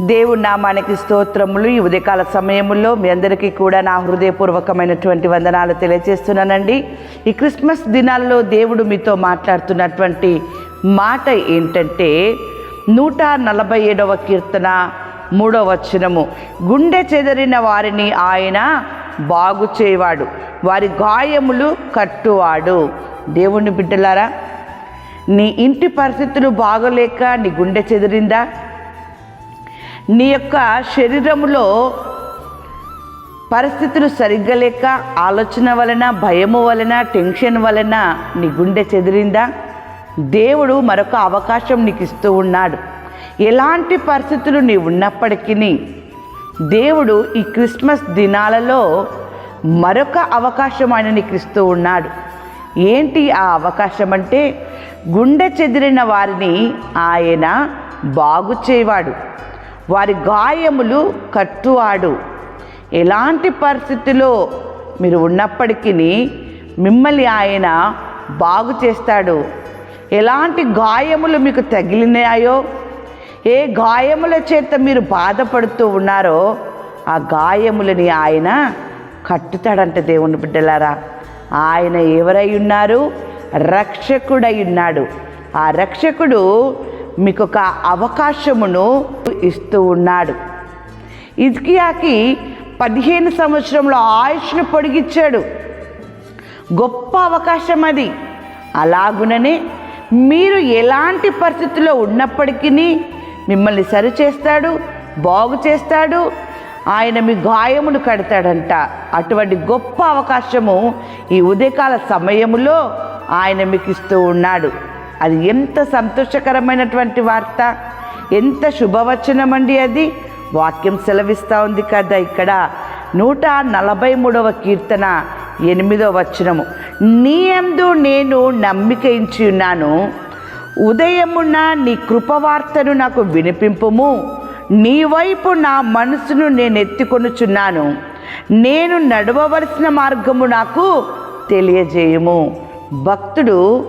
దేవుడి నామానికి స్తోత్రములు. ఈ ఉదయకాల సమయంలో మీ అందరికీ కూడా నా హృదయపూర్వకమైనటువంటి వందనాలు తెలియజేస్తున్నానండి. ఈ క్రిస్మస్ దినాల్లో దేవుడు మీతో మాట్లాడుతున్నటువంటి మాట ఏంటంటే నూట నలభై ఏడవ కీర్తన మూడవ వచనము. గుండె చెదరిన వారిని ఆయన బాగు చేయవాడు వారి గాయములు కట్టువాడు. దేవుణ్ణి బిడ్డలారా నీ ఇంటి పరిస్థితులు బాగోలేక నీ గుండె చెదిరిందా? నీ యొక్క శరీరములో పరిస్థితులు సరిగ్గా లేక ఆలోచన వలన భయము వలన టెన్షన్ వలన నీ గుండె చెదిరిందా? దేవుడు మరొక అవకాశం నీకు ఇస్తూ ఉన్నాడు. ఎలాంటి పరిస్థితులు నీ ఉన్నప్పటికీ దేవుడు ఈ క్రిస్మస్ దినాలలో మరొక అవకాశం ఆయన నీకు ఇస్తూ ఉన్నాడు. ఏంటి ఆ అవకాశం అంటే గుండె చెదిరిన వారిని ఆయన బాగు చేయవాడు. వారి గాయములు కట్టువాడు. ఎలాంటి పరిస్థితిలో మీరు ఉన్నప్పటికీ మిమ్మల్ని ఆయన బాగు చేస్తాడు. ఎలాంటి గాయములు మీకు తగిలినాయో ఏ గాయముల చేత మీరు బాధపడుతూ ఉన్నారో ఆ గాయములని ఆయన కట్టుతాడంట దేవుని బిడ్డలారా. ఆయన ఎవరై ఉన్నారు? రక్షకుడై ఉన్నాడు. ఆ రక్షకుడు మీకు ఒక అవకాశమును ఇస్తూ ఉన్నాడు. ఇజ్కియాకి పదిహేను సంవత్సరంలో ఆయుష్ను పొడిగించాడు గొప్ప అవకాశం అది. అలాగుననే మీరు ఎలాంటి పరిస్థితుల్లో ఉన్నప్పటికీ మిమ్మల్ని సరిచేస్తాడు బాగు చేస్తాడు ఆయన మీ గాయమును కడతాడంట. అటువంటి గొప్ప అవకాశము ఈ ఉదయకాల సమయములో ఆయన మీకు ఇస్తూ ఉన్నాడు. అది ఎంత సంతోషకరమైనటువంటి వార్త? ఎంత శుభవచనం అండి అది? వాక్యం సెలవిస్తూ ఉంది కదా ఇక్కడ. నూట నలభై మూడవ కీర్తన ఎనిమిదవ వచనము. నీ అందు నేను నమ్మిక ఇచ్చి ఉన్నాను. ఉదయమున నీ కృపవార్తను నాకు వినిపింపుము. నీ వైపు నా మనసును నేను ఎత్తుకొనుచున్నాను. నేను నడవవలసిన మార్గము నాకు తెలియజేయము. భక్తుడు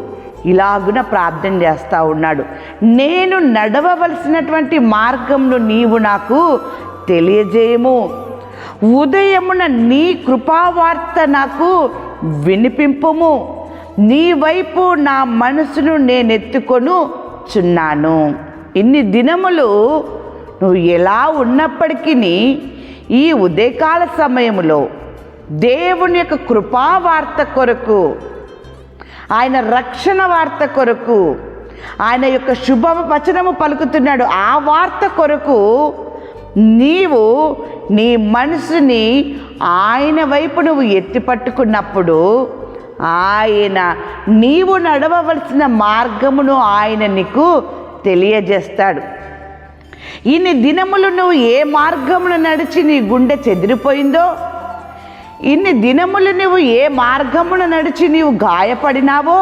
ఇలాగున ప్రార్థన చేస్తూ ఉన్నాడు. నేను నడవవలసినటువంటి మార్గంను నీవు నాకు తెలియజేయము. ఉదయమున నీ కృపావార్త నాకు వినిపింపుము. నీ వైపు నా మనసును నేను ఎత్తుకొను చున్నాను ఇన్ని దినములు నువ్వు ఎలా ఉన్నప్పటికీ ఈ ఉదయకాల సమయంలో దేవుని యొక్క కృపావార్త కొరకు ఆయన రక్షణ వార్త కొరకు ఆయన యొక్క శుభ వచనము పలుకుతున్నాడు. ఆ వార్త కొరకు నీవు నీ మనసుని ఆయన వైపు నువ్వు ఎత్తి పట్టుకున్నప్పుడు ఆయన నీవు నడవవలసిన మార్గమును ఆయన నీకు తెలియజేస్తాడు. ఇన్ని దినములు నువ్వు ఏ మార్గమును నడిచి నీ గుండె చెదిరిపోయిందో ఇన్ని దినములు నువ్వు ఏ మార్గమును నడిచి నీవు గాయపడినావో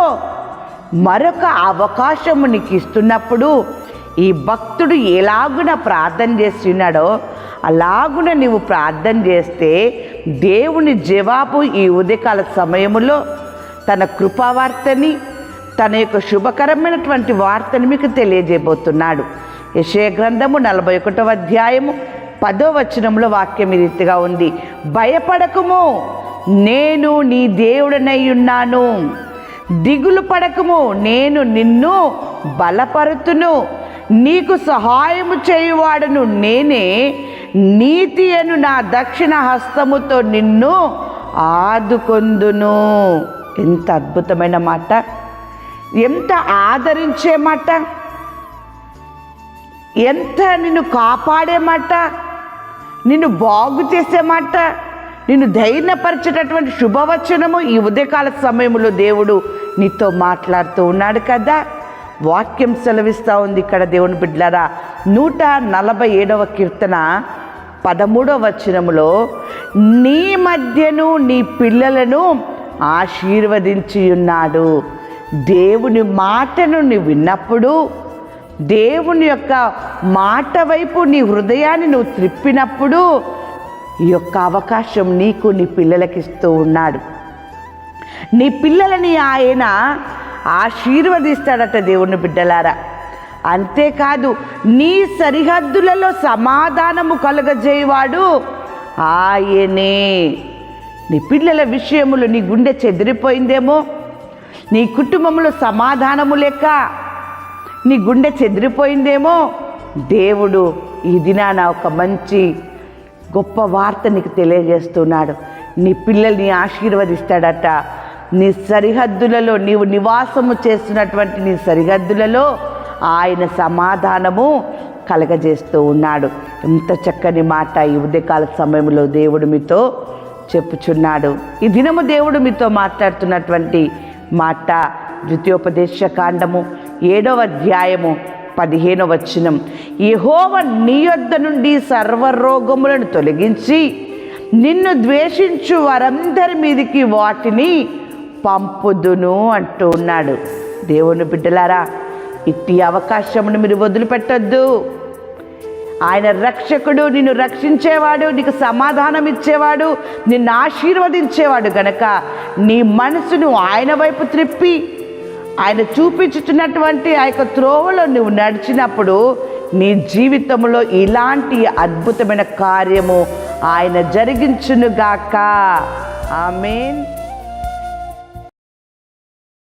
మరొక అవకాశము నీకు ఇస్తున్నప్పుడు ఈ భక్తుడు ఎలాగున ప్రార్థన చేస్తున్నాడో అలాగున నీవు ప్రార్థన చేస్తే దేవుని జవాబు ఈ ఉదయకాల సమయములో తన కృపావార్తని తన యొక్క శుభకరమైనటువంటి వార్తని మీకు తెలియజేయబోతున్నాడు. యశయ గ్రంథము నలభై ఒకటవ అధ్యాయము పదో వచనంలో వాక్యం రీతిగా ఉంది. భయపడకుము నేను నీ దేవుడనై ఉన్నాను. దిగులు పడకము నేను నిన్ను బలపరుతును. నీకు సహాయము చేయువాడను నేనే. నీతి అను నా దక్షిణ హస్తముతో నిన్ను ఆదుకొందును. ఎంత అద్భుతమైన మాట. ఎంత ఆదరించే మాట. ఎంత నిన్ను కాపాడే మాట. నిన్ను బాగు చేసే మాట నిన్ను ధైర్యపరిచేటటువంటి శుభవచనము ఈ ఉదయకాల సమయంలో దేవుడు నీతో మాట్లాడుతూ ఉన్నాడు కదా. వాక్యం సెలవిస్తూ ఉంది ఇక్కడ దేవుని బిడ్డలారా. నూట నలభై ఏడవ కీర్తన పదమూడవ వచనములో నీ మధ్యను నీ పిల్లలను ఆశీర్వదించి ఉన్నాడు దేవుని మాటను నువ్వు విన్నప్పుడు దేవుని యొక్క మాట వైపు నీ హృదయాన్ని నువ్వు త్రిప్పినప్పుడు ఈ యొక్క అవకాశం నీకు నీ పిల్లలకి ఇస్తూ ఉన్నాడు. నీ పిల్లలని ఆయన ఆశీర్వదిస్తాడట దేవుని బిడ్డలారా. అంతేకాదు నీ సరిహద్దులలో సమాధానము కలుగజేయవాడు ఆయనే. నీ పిల్లల విషయములు నీ గుండె చెదిరిపోయిందేమో. నీ కుటుంబంలో సమాధానము లేక నీ గుండె చెదిరిపోయిందేమో. దేవుడు ఈ దినాన ఒక మంచి గొప్ప వార్త నీకు తెలియజేస్తున్నాడు. నీ పిల్లల్ని ఆశీర్వదిస్తాడట. నీ సరిహద్దులలో నీవు నివాసము చేస్తున్నటువంటి నీ సరిహద్దులలో ఆయన సమాధానము కలగజేస్తూ ఉన్నాడు. ఎంత చక్కని మాట ఈ ఉదయకాల సమయంలో దేవుడు మీతో చెప్పుచున్నాడు. ఈ దినము దేవుడు మీతో మాట్లాడుతున్నటువంటి మాట ద్వితీయోపదేశ కాండము ఏడవ అధ్యాయము పదిహేనవ వచనం. యహోవ నీ యొద్ద నుండి సర్వరోగములను తొలగించి నిన్ను ద్వేషించు వారందరి మీదికి వాటిని పంపుదును అంటూ ఉన్నాడు. దేవుని బిడ్డలారా ఇట్టి అవకాశమును మీరు వదిలిపెట్టొద్దు. ఆయన రక్షకుడు నిన్ను రక్షించేవాడు నీకు సమాధానం ఇచ్చేవాడు నిన్ను ఆశీర్వదించేవాడు గనక నీ మనసును ఆయన వైపు త్రిప్పి ఆయన చూపించుతున్నటువంటి ఆ యొక్క త్రోవలో నువ్వు నడిచినప్పుడు నీ జీవితంలో ఇలాంటి అద్భుతమైన కార్యము ఆయన జరిగించునుగాక. ఆమెన్.